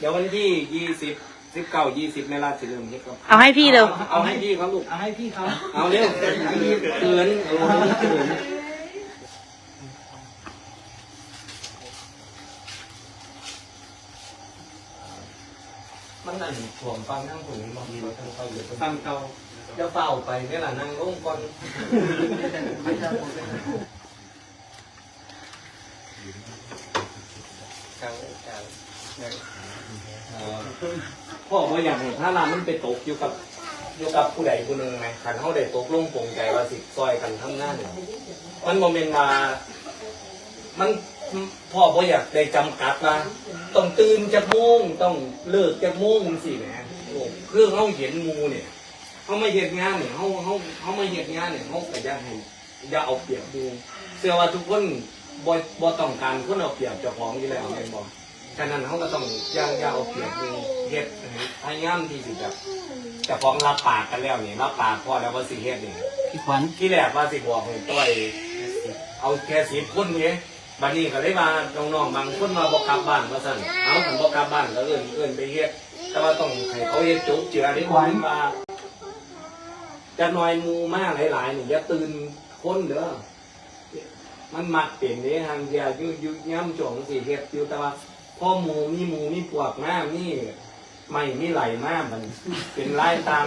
เดี๋ยววันที่ยี่สิบสิบเก้ายี่สิบในราชเริ่มเฮ็ดครับ เอาให้พี่เร็ว เอาให้พี่เขาลูก เอาให้พี่เขาเอาเร็วเกินเกินเกินมันนั่นถ่วงฟังนั่งผมบางทีมันต้องเข้าอยู่ฟังเก่าจะเฝ้าไปเนี่ยแหละนั่งลงก่ อนเอ่อพ่อว่าอย่างถ้าเรามันไปตกอยู่กับอยู่กับผู้ใดผู้หนึ่งไหมขันเขาได้ตกลงปงใจว่าสิซอยกันทำงานเนี่ยมันโมเมนต์มามันพ่อพ่ออยากได้จำกัดว่าต้องตื่นจากโมงต้องเลิกจากโมงสิแหมโอ้เรื่องเขาเห็นหมูเนี่ยเขาไมาเหตุงานเนี่ยเขาเขาเขาไมาเหตุงานเนี่ยเขาก็อยากให้อย่าเอาเปรียบดูเชื่อว่าทุกคน บ่บ่ต้องการคนเอาเปรียบเจ้าของอยู่แล้วเป็นบ่ฉะนั้นเขาก็ต้องอย่าอย่าเอาเปรียบดูเฮ็ดให้พยายามที่สิแบบเจ้าของรับปากกันแล้วนี่รับปากพอแล้วว่าสิเฮ็ดนี่พี่ขวัญที่แรกว่าสิบอกให้ต้อยเอาแค่สิบคนนี้บัดนี้ก็เลยมาน้องๆบางคนมาบอกกลับบ้านว่าสั่นเอาผมบอกกลับบ้านก็เอื้อนเอื้อนไปเฮ็ดแต่ว่าต้องให้เขาเฮ็ดจุกเจือได้ก่อนว่าจะหน่อยหมูมากหลายๆนี่อย่าตื่นคนเด้อ มันมักเป็นเด้ทางเดียวอยู่อยู่ย่ำจงสิเฮ็ดอยู่แต่ว่าพ่อหมูมีหมูมีปวกมากนี่ไม่มีไหลมากมัน เป็นลายตัง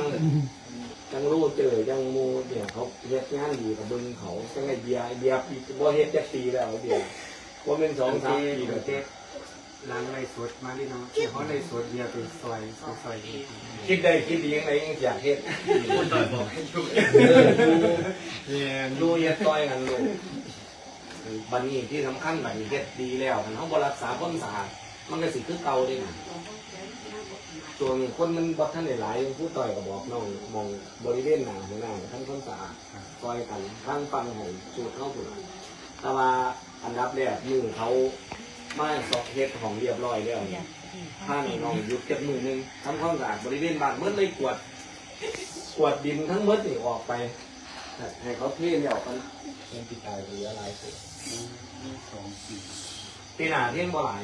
จังรู้เจอจังหมูเดี๋ยวเขาเฮ็ดงานดีกับเบึงเขาจังไอเบียร์ไอเบียร์ปีบ่เฮ็ดจักปีแล้วเดียวว่าเป็นสองสามปีแล้วเจ๊ร้านไรสดมาดิเนาะที่เขาไรสดเดียวไปซอยซอยเองคิดได้คิดดียังไงยังอยากเฮ็ดคนต่อยบอกให้อยู่เออดูเนี่ยดูเฮ็ดต้อยกันลูก บันนี้ที่สำคัญแบันนี้เฮ็ดดีแล้วมันเขาบรักษาความสะอาดมันก็สิคือเก่าเด้นะส่วนคนมันบัท่านได้หลายผู้ต่อยก็บอกน้องมองบริเวณหน้าหัวหน้าทั้งความสะอาดซอยกันทั้งฟังให้สูตรเข้าถึงแต่ว่าอันดับแรกมือเขามาสอบเฮ็ดของเรียบร้อยแล้วเนี่ยถ้าน้องหยุดจักมือหนึงทำความสะอาดบริเวณบ้านเมื่อเลยกวาดกวาดดินทั้งหมดนี่ออกไป ให้เขาเทแล้วกันเป็นปีกายหรืออะไรสิสองสี่ปีหนาเที่ยงบ่หลาย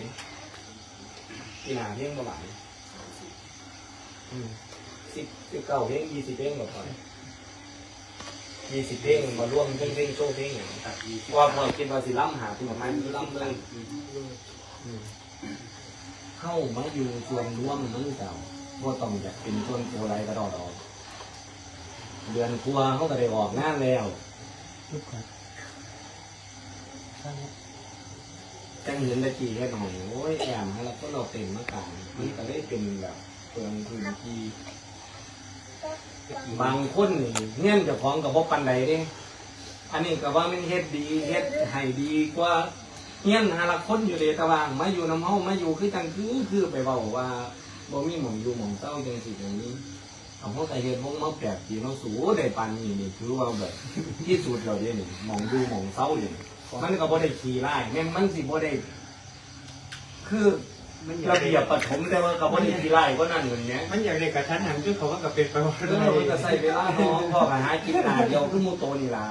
ปีหนาเที่ยงบ่หลายอืมสิบสิบเก้าเที่ยงยี่สิบเที่ยงบ่พอยี่สิบเที่ยงมาร่วมเที่ยงเที่ยงโชว์เที่ยงอย่างตัดยี่สิบว่าพอคิดว่าสิล้ำหาที่ประมาณล้ำเลยอืมเข้ามาอยู่ส่วนร่วมมันเก่าว่าต้องอยากเป็นส่วนตัวอะไรก็ดอดอก เดือนครัวเขาก็ได้ออกงานแล้วลูกขวัญจังเห็นตะกี้แค่หน่อยโอ้ยแอมให้เราก็เราเต็มมากกันมันก็ได้เป็นแบบเปลืองพื้นที่บางคนนี่เงี้ยนเจะของกับบ่ปันใดเด้อันนี้ก็ว่ามันเฮ็ดดีเฮ็ดให้ดีกว่าเงี้ยนหาละคนอยู่เลยแต่ว่ามาอยู่น้ำเฮามาอยู่คือจังคือคือไปเว้าว่าบ่มีหม่องอยู่หม่องเศร้าจังสิอย่างนี้ เอาเฮาก็เฮ็ดวงมาแปลกดีเนาะสูได้ปานนี้นี่ถือว่าแบบที่สุดแล้วเด้นี่หม่องอยู่หม่องเศร้านี่มันก็บ่ได้ขี้ร้ายแม่นมันสิบ่ได้ คือมันอยากระเบียบปฐมแต่ว่าก็บ่ได้ขี้ร้ายกว่านั้นอย่างเงี้ยมันอยากได้กระทันหันคือเขาว่ากับเป็นไปว่าเออมันก็ใส่เวลาเนาะพ่อก็หากินหน้าเดียวคือหมูโตนี่ล่ะ